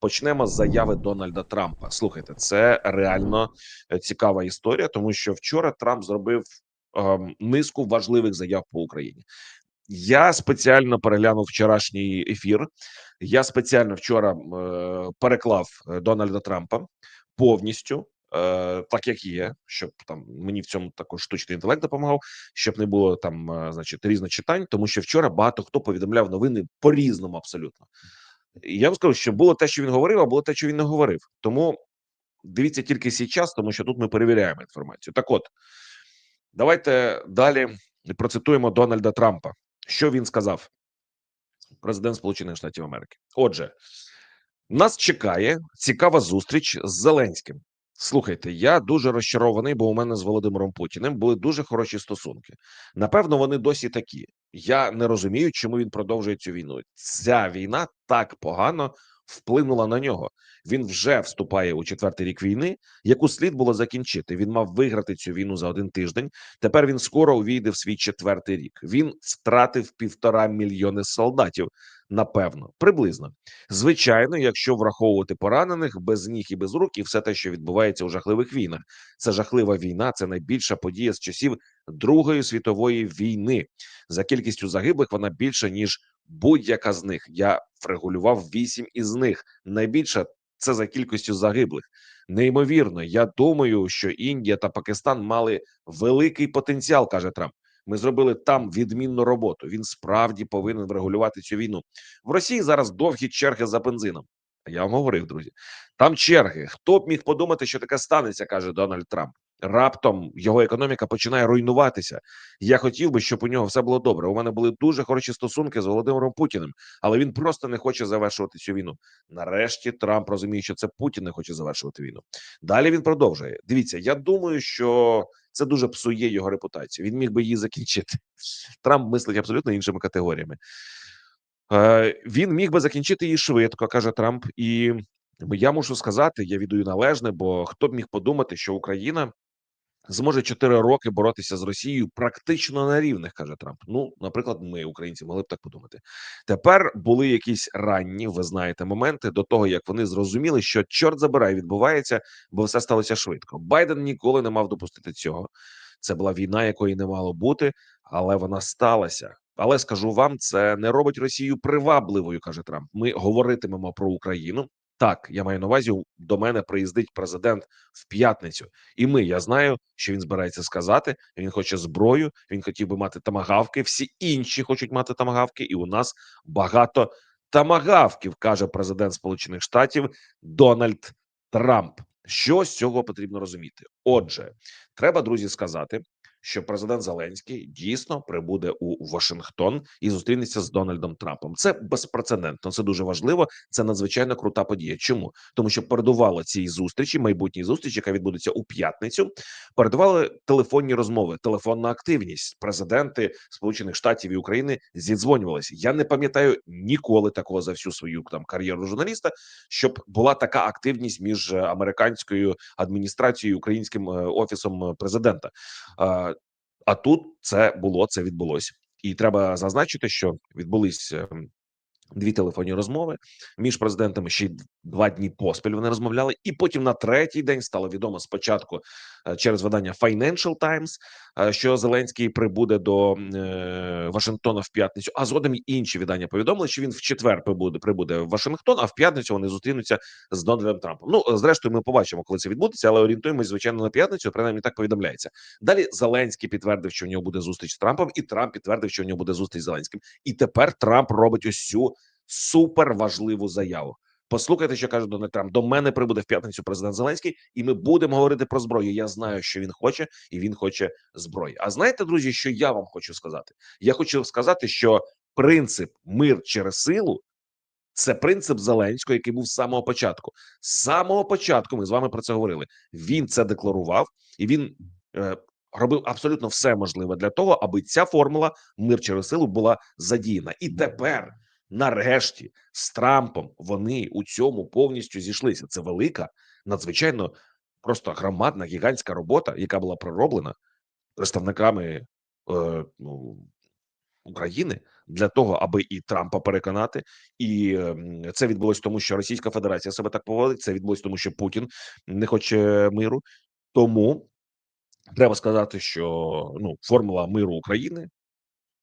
Почнемо з заяви Дональда Трампа. Слухайте, це реально е, цікава історія, тому що вчора Трамп зробив ем, низку важливих заяв по Україні. Я спеціально переглянув вчорашній ефір. Я спеціально вчора е, переклав е, Дональда Трампа повністю. Е, так як є, щоб там мені в цьому також штучний інтелект допомагав, щоб не було там, значить, різночитань, тому що вчора багато хто повідомляв новини по різному абсолютно. Я вам скажу, що було те, що він говорив, а було те, що він не говорив. Тому дивіться тільки час, тому що тут ми перевіряємо інформацію. Так, от давайте далі процитуємо Дональда Трампа. Що він сказав? Президент Сполучених Штатів Америки. Отже, нас чекає цікава зустріч з Зеленським. Слухайте, я дуже розчарований, бо у мене з Володимиром Путіним були дуже хороші стосунки. Напевно, вони досі такі. Я не розумію, чому він продовжує цю війну. Ця війна так погано вплинула на нього. Він вже вступає у четвертий рік війни, яку слід було закінчити. Він мав виграти цю війну за один тиждень. Тепер він скоро увійде в свій четвертий рік. Він втратив півтора мільйони солдатів. Напевно, приблизно. Звичайно, якщо враховувати поранених без ніг і без рук, і все те, що відбувається у жахливих війнах, це жахлива війна. Це найбільша подія з часів Другої світової війни. За кількістю загиблих вона більша ніж будь-яка з них. Я врегулював вісім із них. Найбільша це за кількістю загиблих. Неймовірно, я думаю, що Індія та Пакистан мали великий потенціал, каже Трамп. Ми зробили там відмінну роботу. Він справді повинен врегулювати цю війну. В Росії зараз довгі черги за бензином. Я вам говорив, друзі. Там черги. Хто б міг подумати, що таке станеться, каже Дональд Трамп. Раптом його економіка починає руйнуватися. Я хотів би, щоб у нього все було добре. У мене були дуже хороші стосунки з Володимиром Путіним, але він просто не хоче завершувати цю війну. Нарешті Трамп розуміє, що це Путін не хоче завершувати війну. Далі він продовжує. Дивіться, я думаю, що це дуже псує його репутацію. Він міг би її закінчити. Трамп мислить абсолютно іншими категоріями. Е, Він міг би закінчити її швидко, каже Трамп. І я мушу сказати, я віддаю належне, бо хто б міг подумати, що Україна зможе 4 роки боротися з Росією практично на рівних, каже Трамп. Ну, наприклад, ми, українці, могли б так подумати. Тепер були якісь ранні, ви знаєте, моменти до того, як вони зрозуміли, що чорт забирай відбувається, бо все сталося швидко. Байден ніколи не мав допустити цього. Це була війна, якої не мало бути, але вона сталася. Але скажу вам, це не робить Росію привабливою, каже Трамп. Ми говоритимемо про Україну. Так, я маю на увазі, до мене приїздить президент в п'ятницю, і ми я знаю, що він збирається сказати. Він хоче зброю. Він хотів би мати тамагавки. Всі інші хочуть мати тамагавки, і у нас багато тамагавків, каже президент Сполучених Штатів Дональд Трамп. Що з цього потрібно розуміти? Отже, треба друзі сказати, що президент Зеленський дійсно прибуде у Вашингтон і зустрінеться з Дональдом Трампом. Це безпрецедентно. Це дуже важливо. Це надзвичайно крута подія. Чому тому, що передувало цій зустрічі, майбутній зустрічі, яка відбудеться у п'ятницю, передували телефонні розмови, телефонна активність. Президенти Сполучених Штатів і України зідзвонювалися. Я не пам'ятаю ніколи такого за всю свою там кар'єру журналіста, щоб була така активність між е, американською адміністрацією і українським е, офісом президента. А тут це було, це відбулося, і треба зазначити, що відбулись ем, дві телефонні розмови між президентами. Ще два дні поспіль вони розмовляли, і потім на третій день стало відомо спочатку е, через видання Financial Times, е, що Зеленський прибуде до е, Вашингтона в п'ятницю. А згодом інші видання повідомили, що він в четвер прибуде прибуде в Вашингтон, а в п'ятницю вони зустрінуться з Дональдом Трампом. Ну зрештою, ми побачимо, коли це відбудеться, але орієнтуємось звичайно на п'ятницю. Принаймні так повідомляється. Далі Зеленський підтвердив, що в нього буде зустріч з Трампом, і Трамп підтвердив, що в нього буде зустріч з Зеленським. І тепер Трамп робить ось цю супер важливу заяву. Послухайте, що каже Дональд Трамп. До мене прибуде в п'ятницю президент Зеленський, і ми будемо говорити про зброю. Я знаю, що він хоче, і він хоче зброї. А знаєте, друзі, що я вам хочу сказати? Я хочу сказати, що принцип мир через силу. Це принцип Зеленського, який був з самого початку. З самого початку ми з вами про це говорили. Він це декларував, і він е, робив абсолютно все можливе для того, аби ця формула мир через силу була задіяна. І тепер Нарешті з Трампом вони у цьому повністю зійшлися. Це велика, надзвичайно просто громадна гігантська робота, яка була пророблена представниками е, ну, України для того, аби і Трампа переконати, і ем, це відбулось тому, що Російська Федерація себе так поводить. Це відбулось тому, що Путін не хоче миру. Тому треба сказати, що ну формула миру України.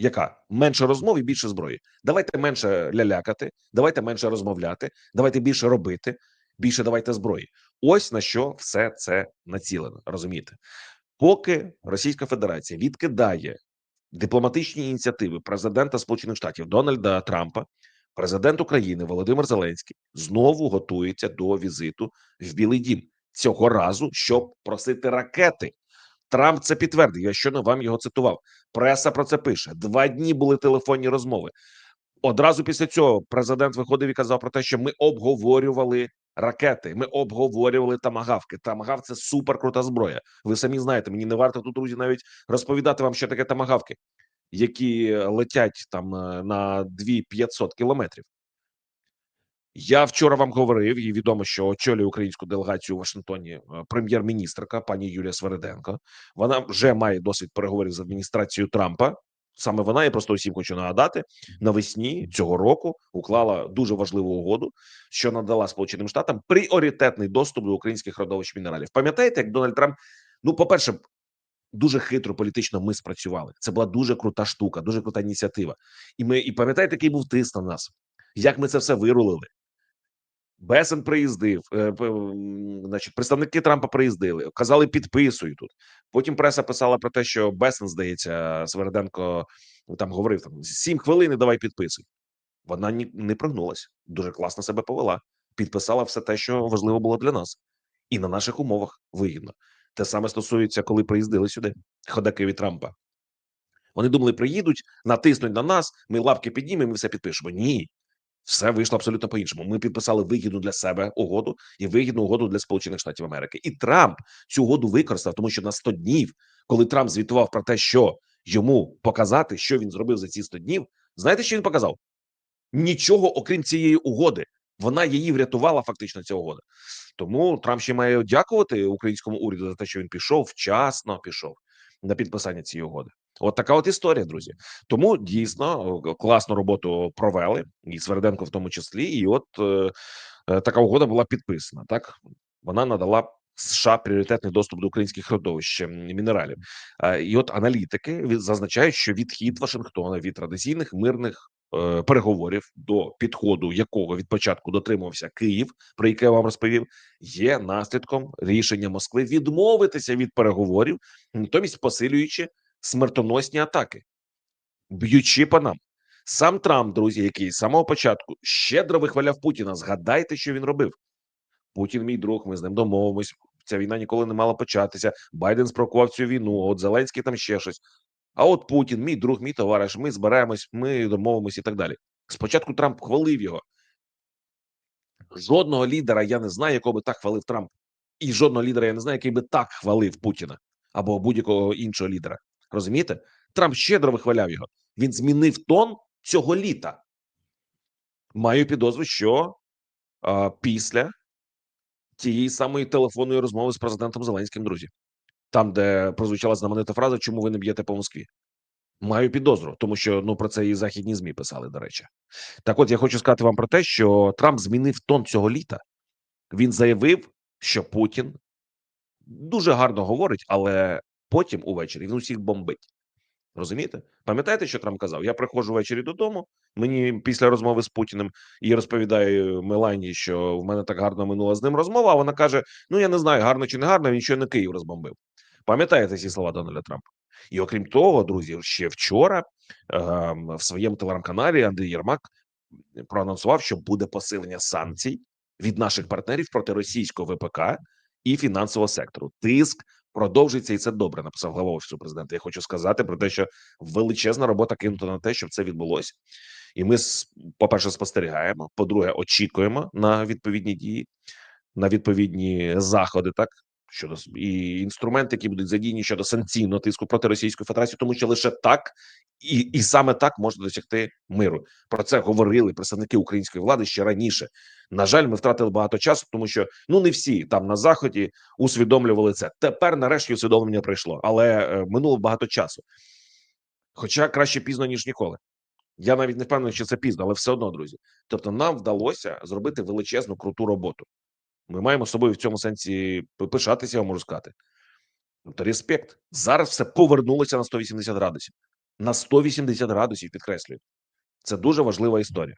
Яка менше розмов і більше зброї? Давайте менше лялякати, давайте менше розмовляти, давайте більше робити, більше давайте зброї. Ось на що все це націлено. Розумієте, поки Російська Федерація відкидає дипломатичні ініціативи президента Сполучених Штатів Дональда Трампа, президент України Володимир Зеленський знову готується до візиту в Білий Дім цього разу, щоб просити ракети. Трамп це підтвердив. Я щойно вам його цитував. Преса про це пише. Два дні були телефонні розмови. Одразу після цього президент виходив і казав про те, що ми обговорювали ракети. Ми обговорювали тамагавки. Тамагав це суперкрута зброя. Ви самі знаєте, мені не варто тут друзі навіть розповідати вам, що таке тамагавки, які летять там е, на 2500 кілометрів. Я вчора вам говорив, і відомо, що очолює українську делегацію у Вашингтоні е, прем'єр-міністрка пані Юлія Свериденко. Вона вже має досвід переговорів з адміністрацією Трампа. Саме вона я просто усім хочу нагадати навесні цього року уклала дуже важливу угоду, що надала Сполученим Штатам пріоритетний доступ до українських родовищ мінералів. Пам'ятаєте, як Дональд Трамп? Ну, по перше, дуже хитро політично ми спрацювали. Це була дуже крута штука, дуже крута ініціатива. І ми і пам'ятаєте, який був тиск на нас, як ми це все вирулили. Бесен приїздив, е, значить, представники Трампа приїздили, казали, підписуй тут. Потім преса писала про те, що Бесен, здається, Свериденко ну, там говорив там сім хвилин, давай підписуй. Вона ні, не прогнулась, дуже класно себе повела, підписала все те, що важливо було для нас, і на наших умовах вигідно. Те саме стосується, коли приїздили сюди ходаки від Трампа. Вони думали, приїдуть, натиснуть на нас, ми лапки піднімемо і все підпишемо. Ні, все вийшло абсолютно по-іншому. Ми підписали вигідну для себе угоду і вигідну угоду для Сполучених Штатів Америки. І Трамп цю угоду використав, тому що на 100 днів, коли Трамп звітував про те, що йому показати, що він зробив за ці 100 днів, знаєте, що він показав? Нічого, окрім цієї угоди. Вона її врятувала фактично ця угода. Тому Трамп ще має дякувати українському уряду за те, що він пішов вчасно пішов на підписання цієї угоди. От така от історія, друзі. Тому дійсно о, класну роботу провели, і Сверденко в тому числі. І от е, е, така угода була підписана. Так вона надала США пріоритетний доступ до українських родовищ мінералів. Е, і от аналітики зазначають, що відхід Вашингтона від традиційних мирних е, переговорів до підходу, якого від початку дотримувався Київ, про яке я вам розповів, є наслідком рішення Москви відмовитися від переговорів, натомість посилюючи смертоносні атаки, б'ючи по нам. Сам Трамп, друзі, який з самого початку щедро вихваляв Путіна. Згадайте, що він робив. Путін, мій друг, ми з ним домовимось. Ця війна ніколи не мала початися. Байден спровокував цю війну. От Зеленський там ще щось. А от Путін, мій друг, мій товариш, ми зберемось, ми домовимось і так далі. Спочатку Трамп хвалив його. Жодного лідера я не знаю, якого би так хвалив Трамп. І жодного лідера я не знаю, який би так хвалив Путіна або будь-якого іншого лідера. Розумієте? Трамп щедро вихваляв його. Він змінив тон цього літа. Маю підозру, що а, після тієї самої телефонної розмови з президентом Зеленським, друзі, там, де прозвучала знаменита фраза, чому ви не б'єте по Москві. Маю підозру, тому що ну про це і західні змі писали. До речі, так от я хочу сказати вам про те, що Трамп змінив тон цього літа. Він заявив, що Путін дуже гарно говорить, але потім увечері він усіх бомбить. Розумієте? Пам'ятаєте, що Трамп казав? Я приходжу ввечері додому. Мені після розмови з Путіним і розповідаю Мелані, що в мене так гарно минула з ним розмова. А вона каже: Ну я не знаю, гарно чи не гарно. Він щойно Київ розбомбив. Пам'ятаєте ці слова Дональда Трампа? І окрім того, друзі, ще вчора ем, в своєму телеграм-каналі Андрій Єрмак проанонсував, що буде посилення санкцій від наших партнерів проти російського ВПК і фінансового сектору. Тиск продовжиться, і це добре. Написав глава офісу президента. Я хочу сказати про те, що величезна робота кинута на те, щоб це відбулося. І ми по-перше, спостерігаємо. По-друге, очікуємо на відповідні дії, на відповідні заходи, так щодо і інструменти, які будуть задіяні щодо санкційного тиску проти Російської Федерації, тому що лише так і, і саме так можна досягти миру. Про це говорили представники української влади ще раніше. На жаль, ми втратили багато часу, тому що ну не всі там на заході усвідомлювали це. Тепер, нарешті, усвідомлення прийшло, але е, минуло багато часу. Хоча краще пізно ніж ніколи. Я навіть не впевнений, що це пізно, але все одно, друзі. Тобто, нам вдалося зробити величезну круту роботу. Ми маємо з собою в цьому сенсі пишатися, я можу сказати. Тобто, респект. Зараз все повернулося на 180 градусів. На 180 градусів, підкреслюю. Це дуже важлива історія.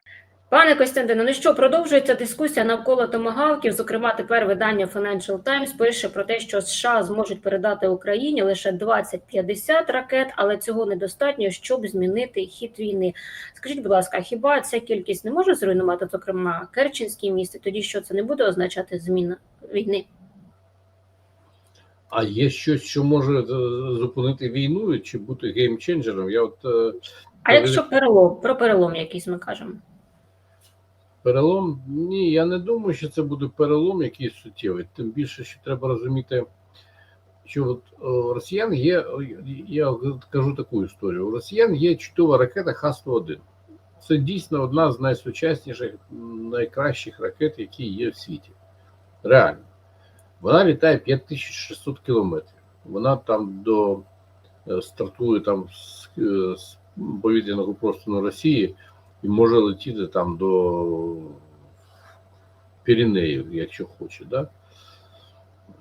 Пане Костянтине, ну що продовжується дискусія навколо томагавків. Зокрема, тепер видання Financial Times пише про те, що США зможуть передати Україні лише 20-50 ракет, але цього недостатньо, щоб змінити хід війни. Скажіть, будь ласка, хіба ця кількість не може зруйнувати, зокрема, Керченський міст? Тоді що це не буде означати зміна війни? А є щось, що може е, зупинити війну чи бути геймченджером? Я от е, А якщо перелом про перелом якийсь ми кажемо? Перелом? Ні, я не думаю, що це буде перелом якийсь суттєвий. Тим більше, що треба розуміти, що от у росіян є. Я кажу таку історію: у росіян є чудова ракета Х-101. Це дійсно одна з найсучасніших, найкращих ракет, які є в світі. Реально. Вона літає 5600 кілометрів. Вона там до е, стартує там з, е, з повітряного простору Росії і може летіти там до Піренеїв, якщо хоче. Да?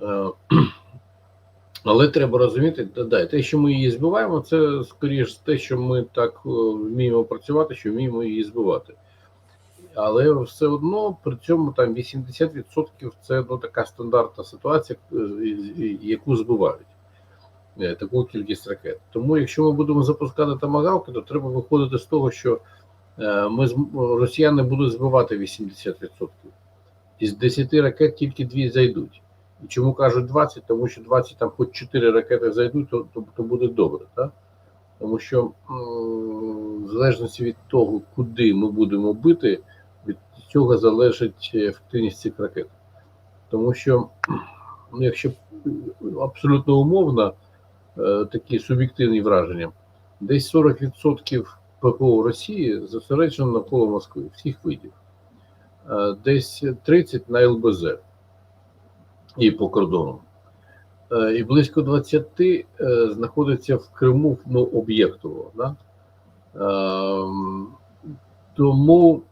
Е, Але треба розуміти, да, те, що ми її збиваємо, це скоріш те, що ми так е, вміємо працювати, що вміємо її збивати. Але все одно при цьому там 80% це ну, така стандартна ситуація, е, яку збивають таку кількість ракет. Тому, якщо ми будемо запускати тамагавки, то треба виходити з того, що ми зм- росіяни будуть збивати 80%. Із 10 ракет тільки дві зайдуть. І чому кажуть 20? Тому що 20 там хоч 4 ракети зайдуть, то, то, то буде добре. Так? Тому що в залежності від того, куди ми будемо бити, від цього залежить ефективність цих ракет. Тому що, ну, якщо абсолютно умовно, е, такі суб'єктивні враження, десь 40% ППО Росії зосереджено навколо Москви, всіх видів, Е, десь 30% на ЛБЗ і по кордону. Е, І близько 20 е, знаходиться в Криму ну, об'єктово. Да? Тому,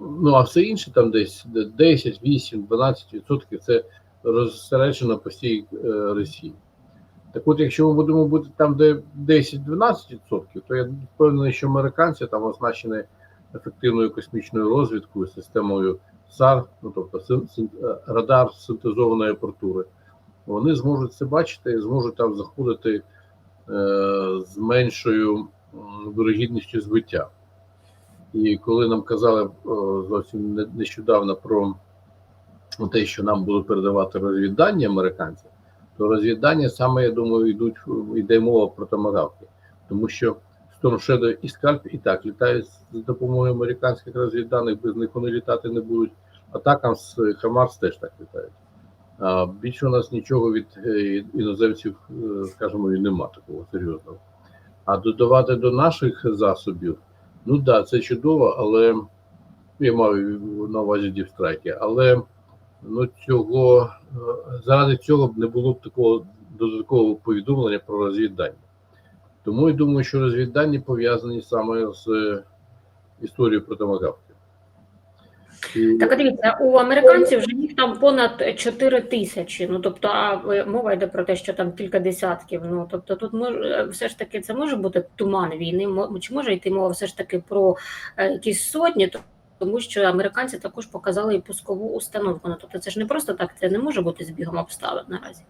ну а все інше там десь 10, 8, 12% це розсереджено по всій Росії. Так от, якщо ми будемо бути там, де 10-12%, то я впевнений, що американці там оснащені ефективною космічною розвідкою, системою САР, ну тобто е, радар синтезованої апартури, вони зможуть це бачити і зможуть там заходити е, з меншою вирогідністю збиття. І коли нам казали е, зовсім не- нещодавно про те, що нам будуть передавати розвіддання американці, то розвіддання саме, я думаю, йдуть йде мова про томагавки. Тому що Storm Shadow і Скальп і так літають з допомогою американських розвідданих, без них вони літати не будуть. А такам з Хамарс теж так літають. А більше у нас нічого від е, іноземців, е, скажімо, і нема такого серйозного. А додавати до наших засобів, ну так, да, це чудово, але я маю на увазі дівстрайки, але ну цього е, заради цього б не було б такого додаткового повідомлення про розвіддання. Тому я думаю, що розвіддані пов'язані саме з е, історією про томагавки. Так, дивіться, у американців вже їх там понад 4 тисячі. Ну тобто, а мова йде про те, що там кілька десятків. Ну тобто, тут може все ж таки це може бути туман війни. Чи може йти мова все ж таки про е, якісь сотні? То- Тому що американці також показали і пускову установку. Ну тобто, це ж не просто так, це не може бути збігом обставин наразі.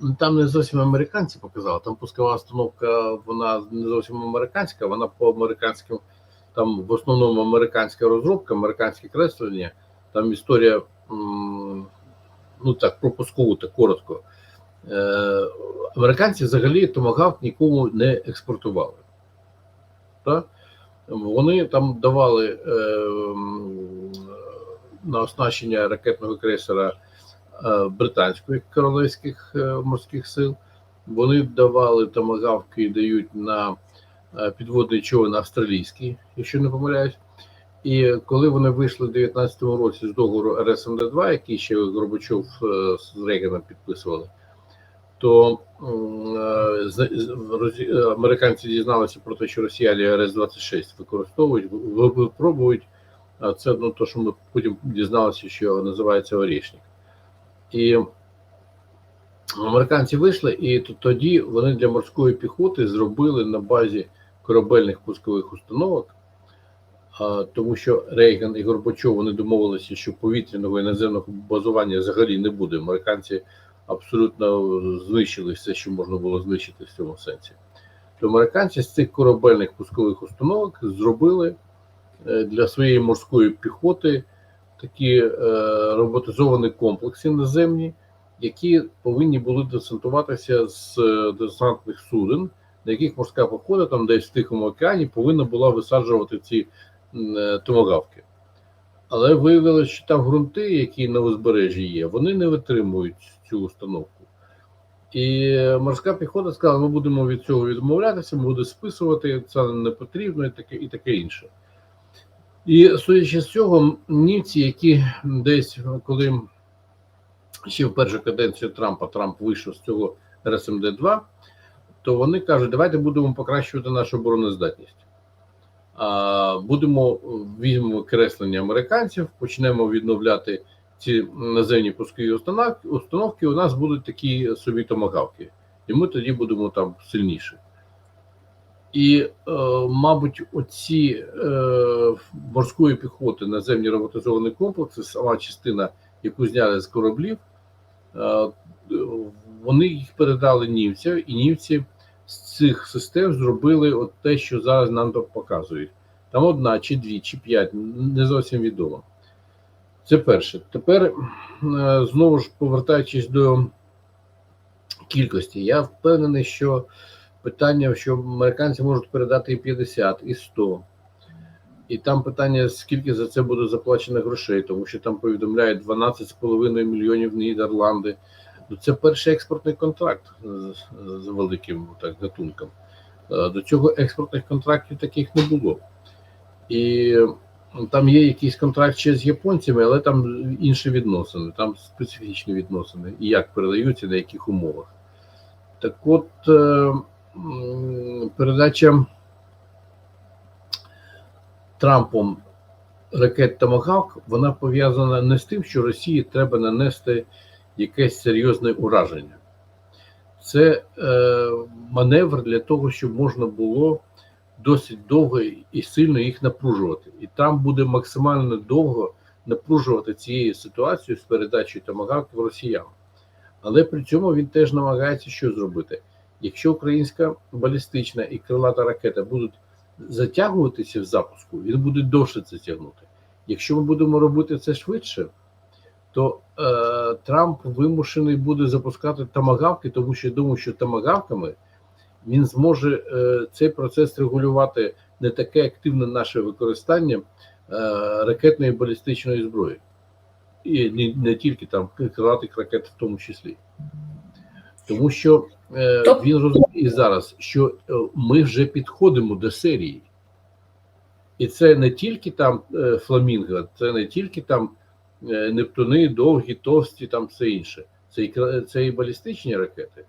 Ну, Там не зовсім американці показали. Там пускова установка, вона не зовсім американська, вона по американським, там в основному американська розробка, американське креслення. Там історія, ну так, про пускову, так коротко. Е, американці взагалі томагавк нікому не експортували. Так? Вони там давали е, на оснащення ракетного крейсера е, британських королевських е, морських сил. Вони давали томагавки і дають на е, підводний човен австралійський, якщо не помиляюсь. І коли вони вийшли в 2019 році з договору РСМД-2, який ще Горбачов е, з Рейганом підписували, то е, е, американці дізналися про те, що росіяни РС-26 використовують, ви- випробують. Це ну, то, що ми потім дізналися, що називається Орішник. І американці вийшли, і тоді вони для морської піхоти зробили на базі корабельних пускових установок, тому що Рейган і Горбачов вони домовилися, що повітряного і наземного базування взагалі не буде. Американці абсолютно знищили все, що можна було знищити в цьому сенсі. То американці з цих корабельних пускових установок зробили е, для своєї морської піхоти такі е, роботизовані комплекси наземні, які повинні були десантуватися з е, десантних суден, на яких морська піхота там десь в Тихому океані повинна була висаджувати ці м, томагавки. Але виявилося, що там ґрунти, які на узбережжі є, вони не витримують цю установку. І морська піхота сказала: ми будемо від цього відмовлятися, ми будемо списувати, це не потрібно, і таке, і таке інше. І судячи з цього, німці, які десь коли ще в першу каденцію Трампа Трамп вийшов з цього РСМД 2 то вони кажуть, давайте будемо покращувати нашу обороноздатність. Будемо візьмемо креслення американців, почнемо відновляти ці наземні пускові установки, установки. У нас будуть такі собі томагавки, і ми тоді будемо там сильніші. І, е, мабуть, оці е, морської піхоти наземні роботизовані комплекси, сама частина, яку зняли з кораблів, е, вони їх передали німцям, і німці з цих систем зробили от те, що зараз нам показують. Там одна, чи дві, чи п'ять, не зовсім відомо. Це перше. Тепер е, знову ж повертаючись до кількості, я впевнений, що питання, що американці можуть передати і 50, і 100. І там питання, скільки за це буде заплачено грошей, тому що там повідомляють 12,5 мільйонів Нідерланди. Ну, це перший експортний контракт з, великим так, гатунком. Е, До цього експортних контрактів таких не було. І там є якийсь контракт ще з японцями, але там інші відносини, там специфічні відносини, і як передаються, на яких умовах. Так от е, передача Трампом ракет Томагавк, вона пов'язана не з тим, що Росії треба нанести якесь серйозне ураження. Це е, маневр для того, щоб можна було досить довго і сильно їх напружувати. І там буде максимально довго напружувати цією ситуацією з передачею томагавків росіян. Але при цьому він теж намагається що зробити. Якщо українська балістична і крилата ракета будуть затягуватися в запуску, він буде довше це тягнути. Якщо ми будемо робити це швидше, то е, Трамп вимушений буде запускати тамагавки, тому що я думаю, що тамагавками він зможе е, цей процес регулювати не таке активне наше використання е, ракетної балістичної зброї, і не, не тільки там крилатих ракет, в тому числі. Тому що е, він розуміє зараз, що ми вже підходимо до серії. І це не тільки там фламінго, це не тільки там Нептуни, довгі, товсті, там все інше. Це і, це і балістичні ракети,